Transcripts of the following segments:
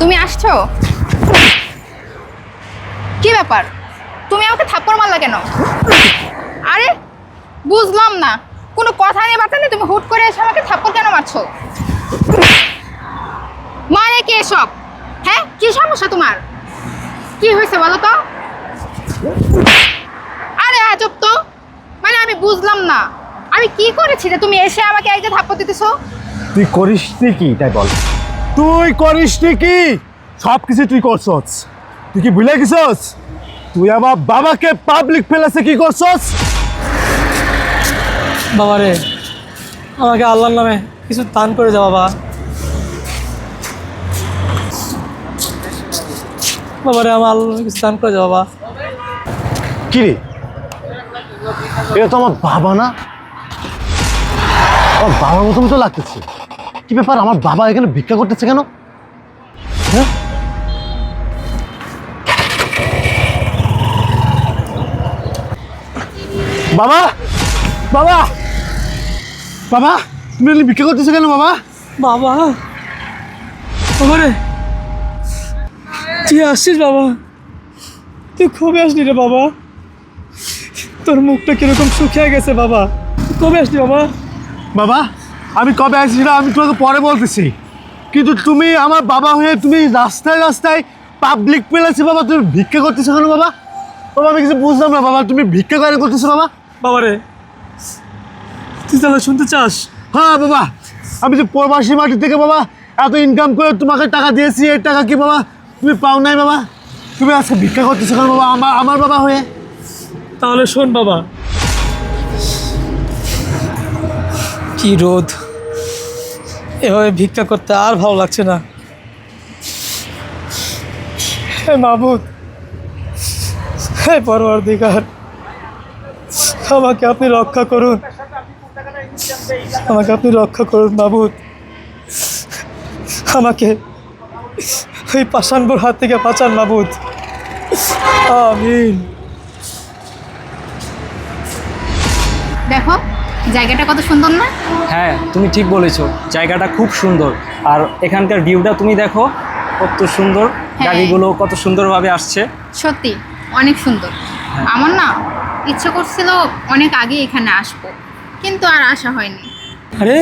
তুমি আসছো? কি ব্যাপার? তুমি আমাকে থাপ্পড় মারলা কেন? আরে, বুঝলাম না। কোনো কথা নেই বার্তা নেই, তুমি হুট করে এসে আমাকে থাপ্পড় কেন মারছো? মানে কে এসব? হ্যাঁ কি সমস্যা তোমার? কি হয়েছে বলো তো? আরে, আজব তো। মানে আমি বুঝলাম না। আমি কি করেছি যে তুমি এসে আমাকে যে থাপ্পড় দিতেছো? তুই করিস কি? তাই বল। তুই করিস কি? সব কিছু তুই করছস। তুই কি ভুলে গেছস? তুই আমার বাবাকে পাবলিক প্লেসে কি করছস? বাবা রে আমাকে আল্লাহর নামে কিছু দান করে যাও বাবা। বাবা রে আমার আল্লাহর নামে কিছু দান করে যাও বাবা। কি রে? এটা তো আমার বাবা না? আমার বাবার মতন তো লাগতেছে। কি ব্যাপার? আমার বাবা এখানে ভিক্ষা করতেছে কেন? হ্যাঁ? বাবা! বাবা! বাবা! তুমি এখানে ভিক্ষা করতেছো কেন বাবা? বাবা! বাবা রে তুই আসছিস বাবা? তুই কবে আসলি রে বাবা? তোর মুখটা কীরকম শুকিয়ে গেছে বাবা? তুই কবে আসলি বাবা? বাবা! আমি কবে আসছি না আমি তোমাকে পরে বলতেছি। কিন্তু তুমি আমার বাবা হয়ে তুমি রাস্তায় রাস্তায় পাবলিক প্লেসে বাবা তুমি ভিক্ষা করতেছো কেন বাবা? বাবা আমি কিছু বুঝলাম না বাবা তুমি ভিক্ষা করে করতেছো বাবা? বাবা রে তুই তাহলে শুনতে চাস? হ্যাঁ বাবা আমি যে প্রবাসী মাটি থেকে বাবা এত ইনকাম করে তোমাকে টাকা দিয়েছি এই টাকা কি বাবা? তুমি পাও নাই বাবা? তুমি আজকে ভিক্ষা করতেছো কেন বাবা? আমার আমার বাবা হয়ে। তাহলে শোন বাবা। কি রোদ এভাবে ভিক্ষা করতে আর ভালো লাগছে না। হে মাবুদ পরবর্তীকার আমাকে আপনি রক্ষা করুন। আমাকে আপনি রক্ষা করুন মাবুদ। আমাকে ওই পাষাণপুর হাত থেকে বাঁচান মাবুদ। আমিন। জায়গাটা কত সুন্দর না? হ্যাঁ তুমি ঠিক বলেছ জায়গাটা খুব সুন্দর। আর এখানকার ভিউটা তুমি দেখো কত সুন্দর হ্যাঁ। গাড়িগুলো কত সুন্দরভাবে আসছে। সত্যি অনেক সুন্দর। আমার না ইচ্ছে করছিল অনেক আগে এখানে আসব কিন্তু আর আসা হয়নি। আরে!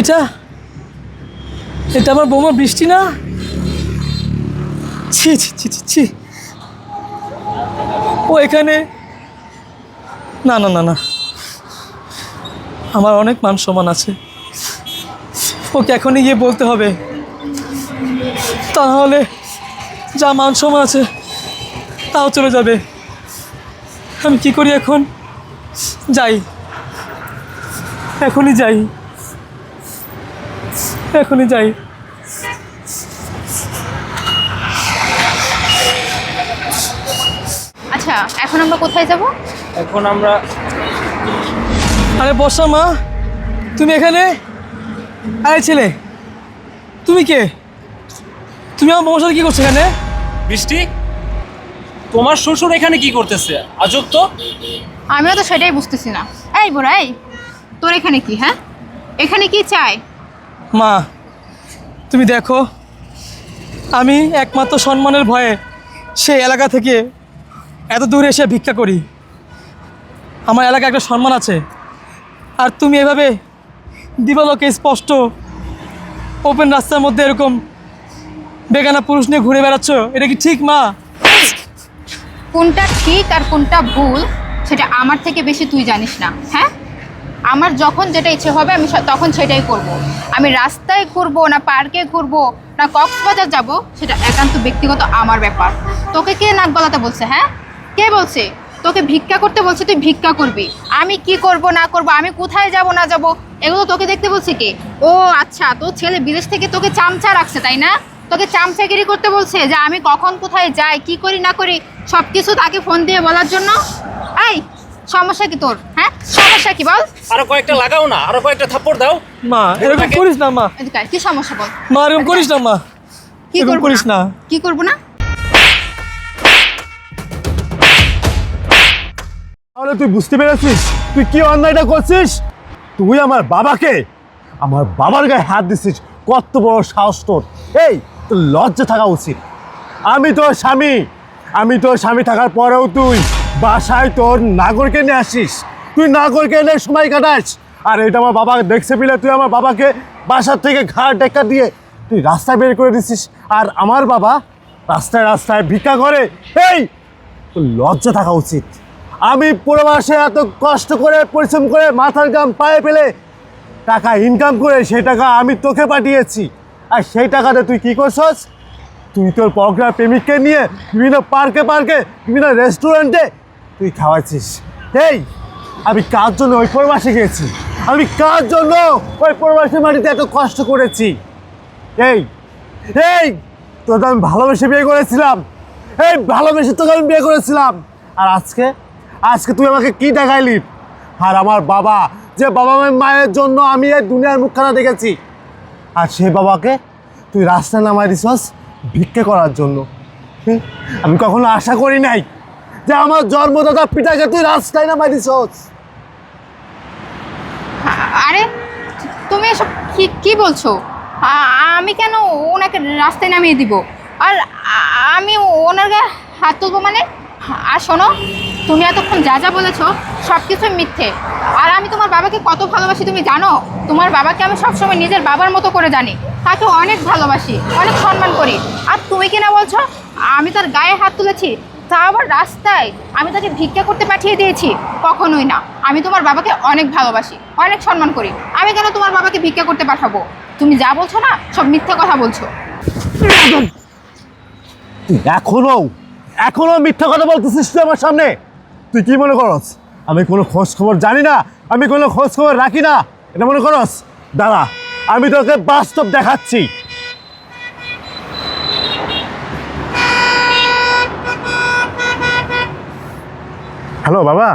এটা? এটা আমার বৌমা বৃষ্টি না? ছি ছি ছি ছি। ও এখানে না না না না। আমার অনেক মান সম্মান আছে। ওকে এখনই গিয়ে বলতে হবে। তাহলে যা মান সম্মান আছে, তাও চলে যাবে। আমি কি করি এখন? যাই। এখনই যাই। এখনই যাই। আচ্ছা এখন আমরা কোথায় যাব? এখন আমরা আরে বর্ষা মা তুমি এখানে? আরে ছেলে তুমি কে? তুমি আমার বৌমার সাথে কী করছ এখানে? বৃষ্টি তোমার শ্বশুর এখানে কি করতেছে? আজব তো। আমিও তো সেটাই বুঝতেছি না। এই বুড়া এই তোর এখানে কি হ্যাঁ? এখানে কি চাই মা তুমি দেখো আমি একমাত্র সম্মানের ভয়ে সেই এলাকা থেকে এত দূরে এসে ভিক্ষা করি। আমার এলাকায় একটা সম্মান আছে। আর তুমি এভাবে দিবালোকে স্পষ্ট ওপেন রাস্তার মধ্যে এরকম বেগানা পুরুষ নিয়ে ঘুরে বেড়াচ্ছ, এটা কি ঠিক, মা? কোনটা ঠিক আর কোনটা ভুল, সেটা আমার থেকে বেশি তুই জানিস না হ্যাঁ? আমার যখন যেটা ইচ্ছে হবে, আমি তখন সেটাই করব। আমি রাস্তায় ঘুরবো না পার্কে ঘুরবো না কক্সবাজার যাব, সেটা একান্ত ব্যক্তিগত আমার ব্যাপার। তোকে কে নাক গলাতে বলছে হ্যাঁ? কে বলছে? তোকে ভিক্ষা করতে বলছে তুই ভিক্ষা করবি। আমি কি করব না করব আমি কোথায় যাব না যাব এগুলো তোকে দেখতে বলছে কে? ও আচ্ছা তোর ছেলে বিদেশ থেকে তোকে চামচা রাখছে তাই না? তোকে চামচাগিরি করতে বলছে যে আমি কখন কোথায় যাই কি করি না করি সব কিছু তাকে ফোন দিয়ে বলার জন্য? এই সমস্যা কি তোর হ্যাঁ? সমস্যা কি বল? আরও কয়েকটা লাগাও না আরও কয়েকটা থাপ্পড় দাও। মা এরকম করিস না মা। এদিকে কি সমস্যা বল? মা এরকম করিস না মা। কি করব করিস না। কি করব না? তাহলে তুই বুঝতে পেরেছিস? তুই কি অন্যায়টা করছিস? তুই আমার বাবাকে, আমার বাবার গায়ে হাত দিছিস। কত বড় সাহস তোর। এই, তোর লজ্জা থাকা উচিত। আমি তোর স্বামী। আমি তোর স্বামী থাকার পরেও তুই বাসায় তোর নাগরকে নিয়ে আসিস। তুই নাগরকে এনে সময় কাটাস। আর এটা আমার বাবা দেখছে পেলে তুই আমার বাবাকে বাসার থেকে ঘাট ডেকা দিয়ে তুই রাস্তায় বের করে দিছিস। আর আমার বাবা রাস্তায় রাস্তায় ভিক্ষা করে। এই, তোর লজ্জা থাকা উচিত। আমি পুরো মাসে এত কষ্ট করে, পরিশ্রম করে মাথার গাম পায়ে ফেলে টাকা ইনকাম করে সেই টাকা আমি তোকে পাঠিয়েছি। আর সেই টাকাতে তুই কি করছস? তুই তোর পগরা প্রেমিককে নিয়ে বিভিন্ন পার্কে পার্কে, বিভিন্ন রেস্টুরেন্টে তুই খাওয়াচ্ছিস। এই আমি কার জন্য ওই পরবাসে গিয়েছি? আমি কার জন্য ওই পরবাসের মাটিতে এত কষ্ট করেছি? এই এই তোকে আমি ভালোবেসে বিয়ে করেছিলাম। এই ভালোবেসে তোকে আমি বিয়ে করেছিলাম। আর আজকে আজকে তুই আমাকে কি দেখাইলি? আর আমার বাবা, যে বাবা মায়ের জন্য আমি এই দুনিয়ার মুখখানা দেখেছি। আর সেই বাবাকে তুই রাস্তায় নামাই দিছস ভিক্ষে করার জন্য? আমি কখনো আশা করি নাই যে আমার জন্মদাতা পিতাকে তুই রাস্তায় নামাই দিছস। আরে, তুমি এসব কি কি বলছো? আমি কেন ওনাকে রাস্তায় নামিয়ে দিব? আর আমি ওনার গায়ে হাত তুলবো মানে? আর শোনো তুমি এতক্ষণ যা যা বলেছ সব কিছুই মিথ্যে। আর আমি তোমার বাবাকে কত ভালোবাসি তুমি জানো? তোমার বাবাকে আমি সবসময় নিজের বাবার মতো করে জানি। তাকে অনেক ভালোবাসি, অনেক সম্মান করি। আর তুমি কি না বলছো, আমি তার গায়ে হাত তুলেছি, তা আবার রাস্তায় আমি তাকে ভিক্ষা করতে পাঠিয়ে দিয়েছি, কখনোই না। আমি তোমার বাবাকে অনেক ভালোবাসি, অনেক সম্মান করি। আমি কেন তোমার বাবাকে ভিক্ষা করতে পাঠাবো? তুমি যা বলছো না, সব মিথ্যা কথা বলছো। এখনও এখনও মিথ্যা কথা বলতেছিস তুই আমার সামনে? তুই কি মনে করস? আমি কোনো খোঁজ খবর জানি না, আমি কোনো খোঁজ খবর রাখি না। এটা মনে করস? দাঁড়া, আমি তোকে বাস্তব দেখাচ্ছি। হ্যালো, বাবা।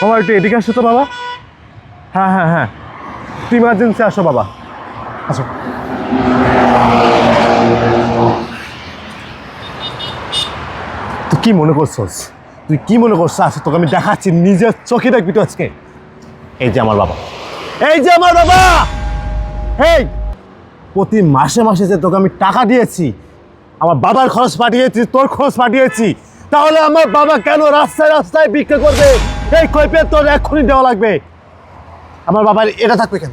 বাবা, একটু এদিকে আসো তো, বাবা। হ্যাঁ হ্যাঁ হ্যাঁ। তুই ইমার্জেন্সি আসো, বাবা। আসো। তুই কি মনে করছস? তুই কি মনে করছিস? আচ্ছা তোকে আমি দেখাচ্ছি, নিজের চোখে দেখবি তো আজকে। এই যে আমার বাবা। এই যে আমার বাবা! এই, প্রতি মাসে মাসে যে তোকে আমি টাকা দিয়েছি, আমার বাবার খরচ পাঠিয়েছি, তোর খরচ পাঠিয়েছি, তাহলে আমার বাবা কেন রাস্তায় রাস্তায় বিক্রি করবে? এই কৈপে তোর এক্ষুনি দেওয়া লাগবে। আমার বাবার এটা থাকবে কেন?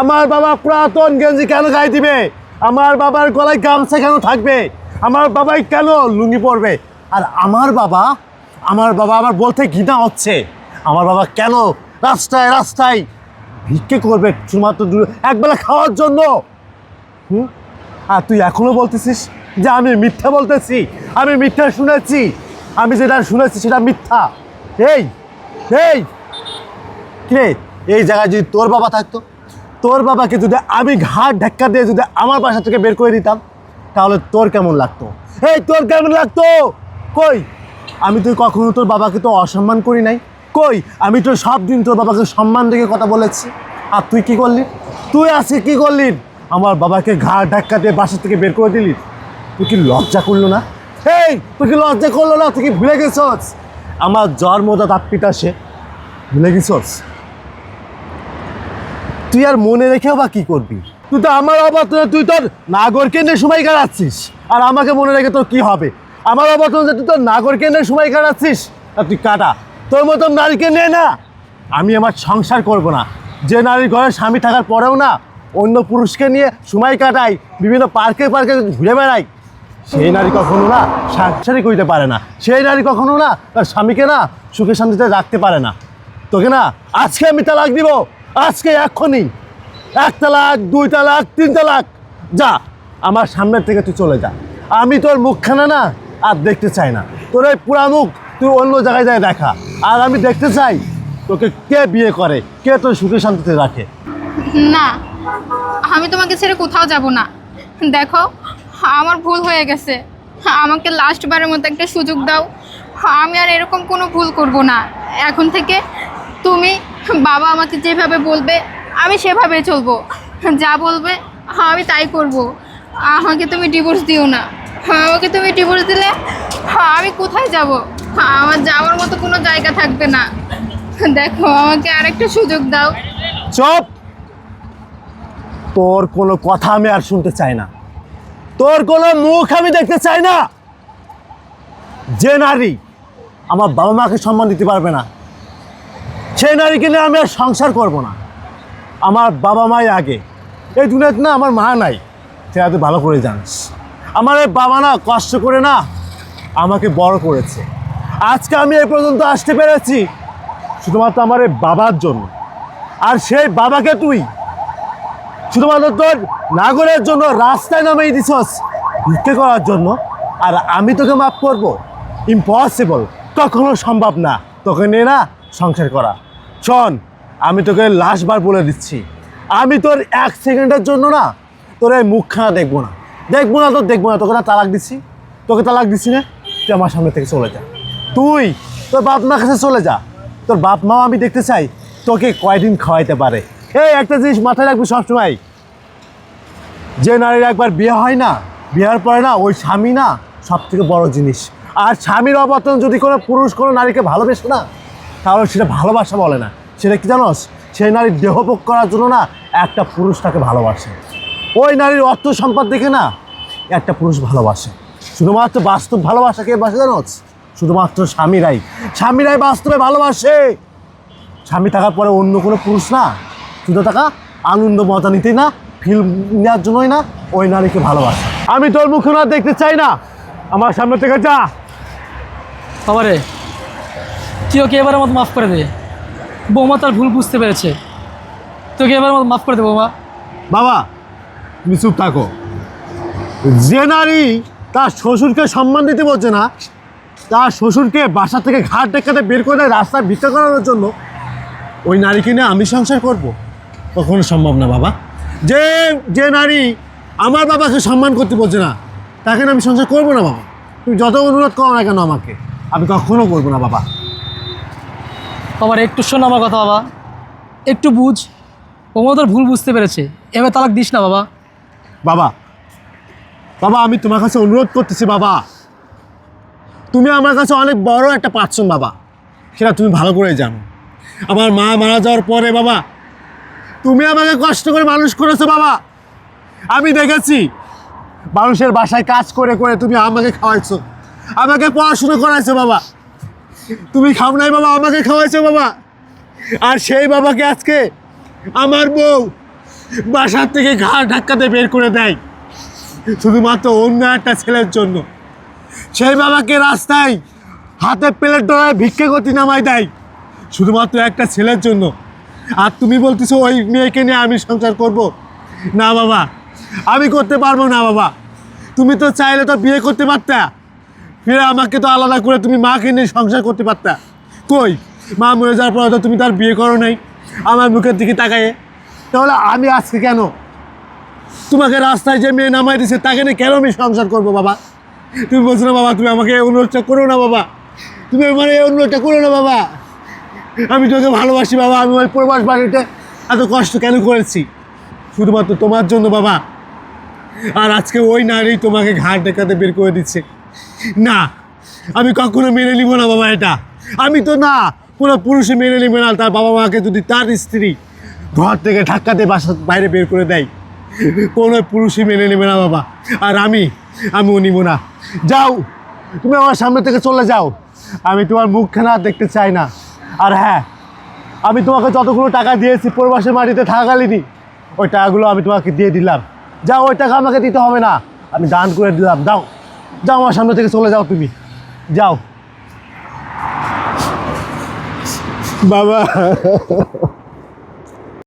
আমার বাবা পুরাতন গেঞ্জি কেন গায়ে দিবে? আমার বাবার গলায় গামছা কেন থাকবে? আমার বাবাই কেন লুঙ্গি পরবে? আর আমার বাবা আমার বাবা আমার বলতে ঘৃণা হচ্ছে। আমার বাবা কেন? রাস্তায় রাস্তায় ভিক্ষে করবে শুধুমাত্র একবেলা খাওয়ার জন্য। হুম? আর তুই এখনও বলতেছিস যে আমি মিথ্যা বলতেছি, আমি মিথ্যা শুনেছি। আমি যেটা শুনেছি সেটা মিথ্যা। এই এই। কে এই জায়গায় যদি তোর বাবা থাকতো, তোর বাবাকে যদি আমি ঘাট ধাক্কা দিয়ে যদি আমার বাসা থেকে বের করে দিতাম, তাহলে তোর কেমন লাগতো? এই, তোর কেমন লাগতো? কই? আমি তুই কখনো তোর বাবাকে তো অসম্মান করি নাই? কই? আমি তো সব দিন তোর বাবাকে সম্মান রেখে কথা বলেছি। আর তুই কি করলি? তুই আজকে কি করলি? আমার বাবাকে ঘাট ধাক্কা দিয়ে বাসা থেকে বের করে দিলি। তুই কি লজ্জা করল না? এই তুই কি লজ্জা করল না? তুই কি ভুলে গেছস? আমার জ্বর জন্মদাতা পিতা সে ভুলে গেছস? তুই আর মনে রেখেও বা কি করবি? তুই তো আমার অবর্তনে তুই তোর নাগর কেন্দ্রে সময় কাটাচ্ছিস আর আমাকে মনে রেখে তোর কি হবে? আমার অবর্তনে যে, তুই তোর নাগর কেন্দ্রে সময় কাটাচ্ছিস? আর তুই কাটা। তোর মতন নারীকে নে না। আমি আমার সংসার করব না। যে নারীর ঘরে স্বামী থাকার পরেও না, অন্য পুরুষকে নিয়ে সময় কাটাই, বিভিন্ন পার্কে পার্কে ঘুরে বেড়াই। সেই নারী কখনো না সাংসারিক হইতে পারে না। সেই নারী কখনো না তার স্বামীকে না সুখে শান্তিতে রাখতে পারে না। তোকে না আজকে আমি তালাক দিব। আজকে এক্ষুনি। এক তালাক, দুই তালাক, তিন তালাক। যা, আমার সামনের থেকে তুই চলে যা। আমি তোর মুখখানা না আর দেখতে চাই না। তোর এই পুরা মুখ তুই অন্য জায়গায় যায় দেখা। আর আমি দেখতে চাই তোকে কে বিয়ে করে, কে তোর সুখে শান্তিতে রাখে। না, আমি তোমাকে ছেড়ে কোথাও যাব না। দেখো, আমার ভুল হয়ে গেছে। আমাকে লাস্ট বারের মতো একটা সুযোগ দাও। আমি আর এরকম কোনো ভুল করব না। এখন থেকে তুমি বাবা আমাকে যেভাবে বলবে, আমি সেভাবে চলবো। যা বলবে, আমি তাই করব। আমাকে তুমি ডিভোর্স দিও না। আমাকে তুমি ডিভোর্স দিলে আমি কোথায় যাব? আমার যাওয়ার মতো কোনো জায়গা থাকবে না। দেখো, আমাকে আরেকটা সুযোগ দাও। চপ! তোর কোনো কথা আমি আর শুনতে চাই না। তোর কোনো মুখ আমি দেখতে চাই না। যে নারী আমার বাবা মাকে সম্মান দিতে পারবে না সেই নারীকে নিয়ে আমি আর সংসার করব না। আমার বাবা মাই আগে। এই দুনিয়াতে না, আমার মা নাই। সেটা তুই ভালো করে জানিস। আমার এই বাবা না কষ্ট করে না আমাকে বড় করেছে। আজকে আমি এই পর্যন্ত আসতে পেরেছি, শুধুমাত্র আমার এই বাবার জন্য। আর সেই বাবাকে তুই শুধুমাত্র তোর নাগরের জন্য রাস্তায় নামিয়ে দিছস, ভিক্ষে করার জন্য। আর আমি তোকে মাফ করব। ইম্পসিবল কখনো সম্ভব না। তোকে নিয়ে না সংসার করা। শোন, আমি তোকে লাস্টবার বলে দিচ্ছি। আমি তোর এক সেকেন্ডের জন্য না তোর এই মুখখানা দেখব না। দেখব না তোর দেখব না। তোকে না তালাক দিচ্ছি তোকে তালাক দিচ্ছি না তুই আমার সামনে থেকে চলে যা। তুই তোর বাপ মার কাছে চলে যা। তোর বাপ মাও আমি দেখতে চাই। তোকে কয়দিন খাওয়াইতে পারে। এই একটা জিনিস মাথায় রাখবি সবসময়। যে নারীর একবার বিয়ে হয় না, বিয়ের পরে না, ওই স্বামী না সব থেকে বড় জিনিস। আর স্বামীর অবর্তন যদি কোনো পুরুষ কোনো নারীকে ভালোবেসে না, তাহলে সেটা ভালোবাসা বলে না। সেটা কি জানোস? সেই নারীর দেহভোগ করার জন্য না একটা পুরুষ তাকে ভালোবাসে। ওই নারীর অর্থ সম্পদ দেখে না একটা পুরুষ ভালোবাসে। শুধুমাত্র বাস্তব ভালোবাসা কে বাসে জানো শুধুমাত্র স্বামীরাই। স্বামীরাই বাস্তবে ভালোবাসে। স্বামী থাকার পরে অন্য কোনো পুরুষ না। শুধু থাকা আনন্দ মজা নিতেই না ফিল্ম নেওয়ার জন্যই না ওই নারীকে ভালোবাসে। আমি তোর মুখ না দেখতে চাই না। আমার সামনে থেকে যা। বাবারে তুই ওকে এবার মতো মাফ করে দে? বৌমা তার ভুল বুঝতে পেরেছে। তোকে এবার মতো মাফ করে দে বৌমা। বাবা তুমি চুপ থাকো। যে নারী তার শ্বশুরকে সম্মান দিতে বলছে না, তার শ্বশুরকে বাসা থেকে ঘাট টেকাতে বের করে দেয় রাস্তায় ভিক্ষা করানোর জন্য, ওই নারীকে নিয়ে আমি সংসার করব। কখনো সম্ভব না, বাবা। যে যে নারী আমার বাবাকে সম্মান করতে বলছে না, তাকে আমি সংসার করব না, বাবা। তুমি যত অনুরোধ করো না কেন আমাকে, আমি কখনো করব না, বাবা। বাবার, একটু শোন আমার কথা, বাবা। একটু বুঝ। বৌমা তোর ভুল বুঝতে পেরেছে। এবার তালাক দিস না, বাবা। বাবা বাবা, আমি তোমার কাছে অনুরোধ করতেছি, বাবা। তুমি আমার কাছে অনেক বড় একটা পার্সন, বাবা। সেটা তুমি ভালো করে জানো। আমার মা মারা যাওয়ার পরে, বাবা, তুমি আমাকে কষ্ট করে মানুষ করেছ, বাবা। আমি দেখেছি, মানুষের বাসায় কাজ করে করে তুমি আমাকে খাওয়াইছো। আমাকে পড়াশুনো করাইছো, বাবা। তুমি খাও নাই, বাবা, আমাকে খাওয়াইছো, বাবা। আর সেই বাবাকে আজকে আমার বউ বাসার থেকে ঘা ধাক্কাতে বের করে দেয়। শুধুমাত্র অন্য একটা ছেলের জন্য। সেই বাবাকে রাস্তায় হাতে প্লেট ডলায় ভিক্ষে করতে নামাই দেয়। শুধুমাত্র একটা ছেলের জন্য। আর তুমি বলতেছো, ওই মেয়েকে নিয়ে আমি সংসার করব? না বাবা, আমি করতে পারব না বাবা। তুমি তো চাইলে তো বিয়ে করতে পারতা। ফিরে আমাকে তো আলাদা করে তুমি মাকে নিয়ে সংসার করতে পারতা। কই? মা মরে যাওয়ার পরে তো তুমি তার বিয়ে করো নাই। আমার মুখের দিকে তাকায়ে তাহলে আমি আজকে কেন? তোমাকে রাস্তায় যে মেয়ে নামাই দিছে, তাকে নিয়ে কেন আমি সংসার করব বাবা? তুমি বলছো না বাবা, তুমি আমাকে এই অনুরোধটা করো না বাবা। তুমি আমার এই অনুরোধটা করো না বাবা। আমি তোকে ভালোবাসি বাবা, আমি ওই প্রবাস বাড়িতে এত কষ্ট কেন করেছি? শুধুমাত্র তোমার জন্য বাবা। আর আজকে ওই নারী তোমাকে ঘাট ডেকাতে বের করে দিচ্ছে। না, আমি কখনো মেনে নিব না বাবা এটা। আমি তো না, কোনো পুরুষে মেনে নেবে না তার বাবা মাকে যদি তার স্ত্রী ঘর থেকে ধাক্কাতে বাসা বাইরে বের করে দেয়। কোনো পুরুষই মেনে নেবে না বাবা। আর আমি, আমিও নিব না। যাও, তুমি আমার সামনে থেকে চলে যাও। আমি তোমার মুখখানা দেখতে চাই না। আর হ্যাঁ আমি তোমাকে যতগুলো টাকা দিয়েছি, প্রবাসের মাটিতে থাকাকালীনই ওই টাকাগুলো আমি তোমাকে দিয়ে দিলাম। যাও, ওই টাকা আমাকে দিতে হবে না। আমি দান করে দিলাম। দাও যাও আমার সামনে থেকে চলে যাও তুমি। যাও। বাবা।